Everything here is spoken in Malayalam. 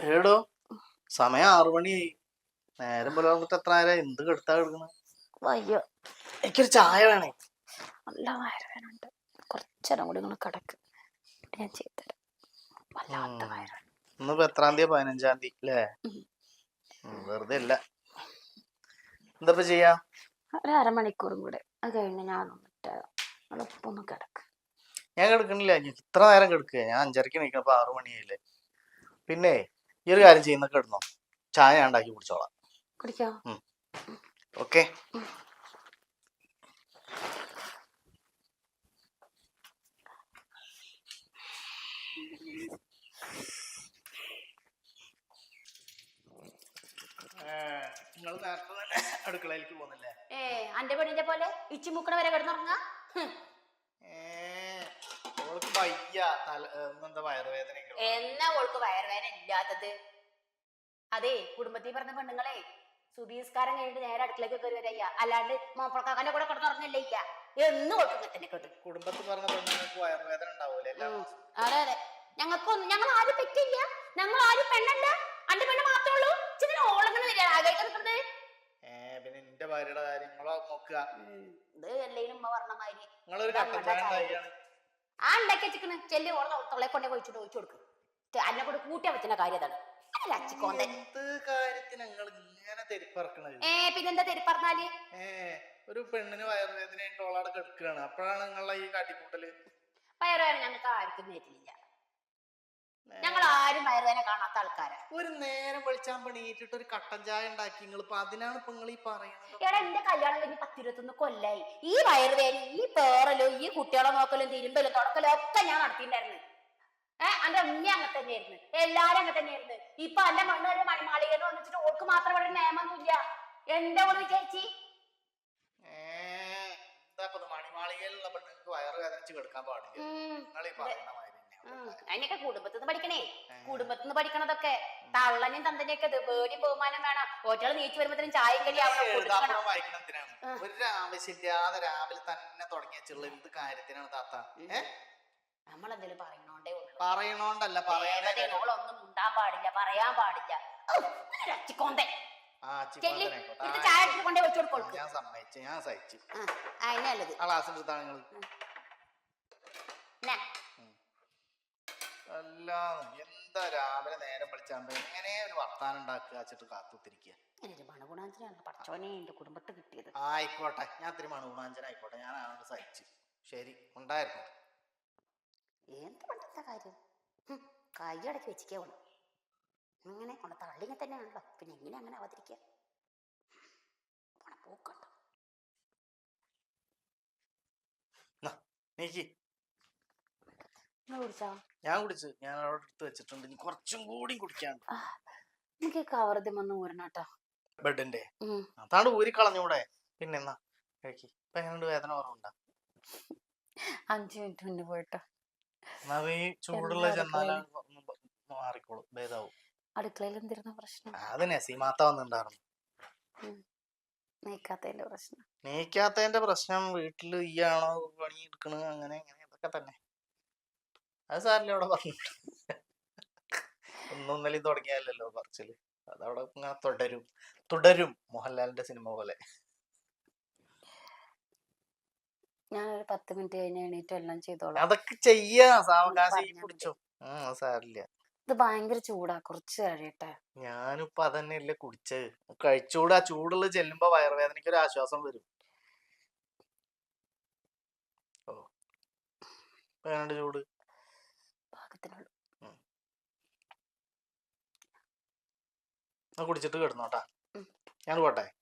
ഏടോ സമയം ആറു മണിയായി നേരം പുലർന്നിട്ട് എത്ര നേരം എന്ത് കെടുത്താ കിടക്കുന്നത് വയ്യോ. എനിക്കൊരു ചായ വേണേ. നല്ല വയറുവേനുണ്ട് കുറച്ചേരം കൂടി നിങ്ങൾ കിടക്ക്. ഞാൻ ചെയ്തുതരാം വല്ലാത്ത. വയറുവേന ഇന്നിപ്പോ എത്രാം തീയതി പതിനഞ്ചാം തീയതി അല്ലേ? വെറുതെ അല്ല എന്താ ചെയ്യാ? ഒരു അരമണിക്കൂറും കൂടെ. അത് കഴിഞ്ഞ് ഞാൻ ഒന്ന് കിടക്ക്. ഞാൻ കിടക്കണില്ല. ഇത്ര നേരം കിടക്കുക ഞാൻ അഞ്ചരക്ക് എണീക്കണപ്പോ ആറു മണിയായില്ലേ? പിന്നെ ഈ ഒരു കാര്യം ചെയ്യുന്ന കിടന്നോ ചായ ഞാൻ ഉണ്ടാക്കി കുടിച്ചോളാം. കുടിക്കാം? ഓക്കെ. നിങ്ങൾ നേരത്തെ തന്നെ അടുക്കളയിലേക്ക് പോകുന്നില്ലേ? ഏ അന്റെ പെണ്ണിന്റെ പോലെ ഇച്ചി മുക്കണ വരെ കിടന്നുറങ്ങാ എന്താ വയറുവേദനയൊക്കെ എന്നാ ഓൾക്ക് വയറുവേദന ഇല്ലാത്തത്? അതെ കുടുംബത്തിൽ പറഞ്ഞ പെണ്ണുങ്ങളെ സുബീസ്കാരം കഴിഞ്ഞിട്ട് നേരെ അടുക്കളേക്ക് കയറി വരയ്യ. അല്ലാണ്ട് മോപ്പളക്കാക്കന്റെ കൂടെ കിടന്നുറങ്ങല്ലേ ഇല്ല എന്നും ഓൾക്ക് തന്നെ കേട്ടു. കുടുംബത്തിൽ പറഞ്ഞ പെണ്ണുങ്ങൾക്ക് വയറുവേദന ഉണ്ടാവൂലേ? അതെ അതെ. ഞങ്ങൾക്കൊന്നും ഞങ്ങൾ ആരും പറ്റില്ല ഞങ്ങൾ ആരും പെണ്ണല്ല. അന്റെ പെണ്ണ് മാത്രമേ ഉള്ളൂ. ചിങ്ങനെ ഓളങ്ങനെ വരിക. നിൽക്കുന്നത് ഏ പിന്നെ എന്റെ ഭാര്യയുടെ കാര്യങ്ങളോ നോക്കുക. ഇത് ഉമ്മ പറഞ്ഞ മാതിരി നിങ്ങളൊരു കട്ടൻ ചായ. ഉണ്ടാക്കിയാണ്. ആ ഉണ്ടാക്കി വെച്ചിക്കണ് ചെല്ലി ഓളെ തൊള്ളെ കൊണ്ടേ ഒഴിച്ചിട്ട് ഒഴിച്ചു കൊടുക്കും. അന്നെ കൊണ്ട് കൂട്ടിയാ പറ്റുന്ന കാര്യം അതാണ്. അല്ല അച്ചിക്കോന്തൻ എന്ത് കാര്യത്തിന് നിങ്ങൾ ഇങ്ങനെ തെരിപ്പറക്കണത്? ഏ പിന്നെന്താ ഏ ഒരു പെണ്ണിന് വയറുവേദനയായിട്ട് ഓളവിടെ കിടക്കുകയാണ് അപ്പോഴാണ് നിങ്ങളെ ഈ കാട്ടിക്കൂട്ടൽ വയറുവേന ഞങ്ങൾക്ക് ആർക്കും നേരില്ല ഞങ്ങൾ ആരും വയറുവേന കാണാത്ത ആൾക്കാരാ. ഒരു നേരം വെളിച്ചാൻ പണിയിട്ടിട്ട് ഒരു കട്ടൻ ചായ ഉണ്ടാക്കി നിങ്ങൾ ഇപ്പൊ അതിനാണ് ഇപ്പൊ നിങ്ങൾ ഈ പറയുന്നത് എടാ എന്റെ കല്യാണം കഴിഞ്ഞ് പത്തിരുപത്തൊന്ന് കൊല്ലായി. ഈ വയറുവേന ഈ പേറലോ ഈ കുട്ടികളെ നോക്കലും തിരുമ്പലും തുടക്കലും ഒക്കെ ഞാൻ നടത്തിയിട്ടുണ്ടായിരുന്നു. ഏഹ് എന്റെ ഉമ്മ അങ്ങനെ തന്നെയായിരുന്നു. എല്ലാരും അങ്ങനെ തന്നെയായിരുന്നു. ഇപ്പൊ എന്റെ മണ്ണ് വരെ മണിമാളികന്ന് വന്നിട്ട് ഓൾക്ക് മാത്രം ഇവിടെ നിയമൊന്നുമില്ല ചേച്ചി എന്താ ഇപ്പൊ ഇത് മണിമാളികയിലുള്ള പെണ്ണുങ്ങൾക്ക് വയറുവേദനിച്ച് കിടക്കാൻ പാടില്ല. അതിനൊക്കെ കുടുംബത്തിൽ നിന്ന് പഠിക്കണേ. കുടുംബത്തിൽ നിന്ന് പഠിക്കണതൊക്കെ തള്ളനും തന്തനെയൊക്കെ വേടി ബഹുമാനം വേണം. ഒറ്റകൾ നീച്ചു വരുമ്പോഴത്തേനും ചായ കടി. ഒരു ആവശ്യമില്ലാതെ രാവിലെ തന്നെ തുടങ്ങി വെച്ചുള്ള എന്ത് കാര്യത്തിനാണ് താത്ത? നമ്മളെന്തേലും പറയണോണ്ടേ ഉള്ളൂ. പറയണോണ്ടല്ല പറയാനേ ഓളൊന്നും മുണ്ടാൻ പാടില്ല പറയാൻ പാടില്ല. ഇത് ചായ കൊണ്ടേ വെച്ചു കൊടുക്കോൾക്ക് ഞാൻ സമ്മതിച്ചു ഞാൻ സഹിച്ചു. അതിനല്ലത്. ആ ക്ലാസ് എടുത്താണ് നിങ്ങൾ? അല്ല എന്താ രാവിലെ നേരം വിളിച്ചാകുമ്പോ എങ്ങനെ ഒരു വർത്താനം ഉണ്ടാക്കുക വെച്ചിട്ട് കാത്തുത്തിരിക്കുക ഒരു മണഗുണാഞ്ചനാണ് പഠിച്ചോനെ എന്റെ കുടുംബത്ത് കിട്ടിയത്. ആയിക്കോട്ടെ ഞാൻ ഇത്തിരി മണുഗുണാഞ്ചന ആയിക്കോട്ടെ ഞാൻ അതുകൊണ്ട് സഹിച്ചു. ശരി ഉണ്ടായിരുന്നു. എന്ത് പണ്ടത്തെ കാര്യം? ഹും, കൈയടക്കി വെച്ചിക്കേ വേണം ഇങ്ങനെ കൊണ്ട് തള്ളിങ്ങ തന്നെയാണല്ലോ. പിന്നെ എങ്ങനെ അങ്ങനെ അവതരിക്കുക പോണ പോക്കണ്ട നീക്കി കുടിച്ചോ? ഞാൻ കുടിച്ചു. ഞാൻ അവിടെ എടുത്ത് വെച്ചിട്ടുണ്ട്. ഇനി കുറച്ചും കൂടി കുടിക്കാൻ എനിക്ക് കവർദ്യം വന്ന് ഊരണട്ടോ ബെഡിന്റെ. അതാണ് ഊരി കളഞ്ഞൂടെ. പിന്നെ എന്നാ? കഴിക്ക്. ഇപ്പൊ എങ്ങനെയുണ്ട് വേദന കുറവുണ്ടാ. അഞ്ചു മിനിറ്റ് മുന്നേ പോയിട്ടോ. എന്നാ നീ ചൂടുള്ള ചെന്നാലും മാറിക്കോളും. ഭേദാവും. അടുക്കളയിൽ എന്തിരുന്ന പ്രശ്നം? അത് നസീമാത്ത വന്നിട്ടുണ്ടായിരുന്നു. നീക്കാത്തതിന്റെ പ്രശ്നം. പ്രശ്നം വീട്ടിൽ ഈയാണോ പണി എടുക്കണ അങ്ങനെ അങ്ങനെ ഇതൊക്കെ തന്നെ. അത് സാറില്ല അവിടെ പറഞ്ഞു. ഒന്നൊന്നലി തുടങ്ങിയാലല്ലോ പറച്ചിൽ. അതവിടെ ഇങ്ങനെ തുടരും. തുടരും മോഹൻലാലിന്റെ സിനിമ പോലെ. ഞാനൊരു പത്ത് മിനിറ്റ് കഴിഞ്ഞ് എണീറ്റ് എല്ലാം ചെയ്തോളാം. അതൊക്കെ ചെയ്യാ. സാവകാശം കുടിച്ചോ സാരില്ല ഇത് ഭയങ്കര ചൂടാ. കുറച്ച് കഴിയട്ടെ. ഞാനിപ്പോ അതന്നെയല്ലേ കുടിച്ചത് കഴിച്ചൂടെ. ആ ചൂടുള്ള ചെല്ലുമ്പോ വയറുവേദനയ്ക്ക് ഒരു ആശ്വാസം വരും. ഓ. വേണ്ട ചൂട് പാകത്തിനുള്ളൂ അത് കുടിച്ചിട്ട് കിടന്നോട്ടാ. ഞാൻ പോട്ടെ.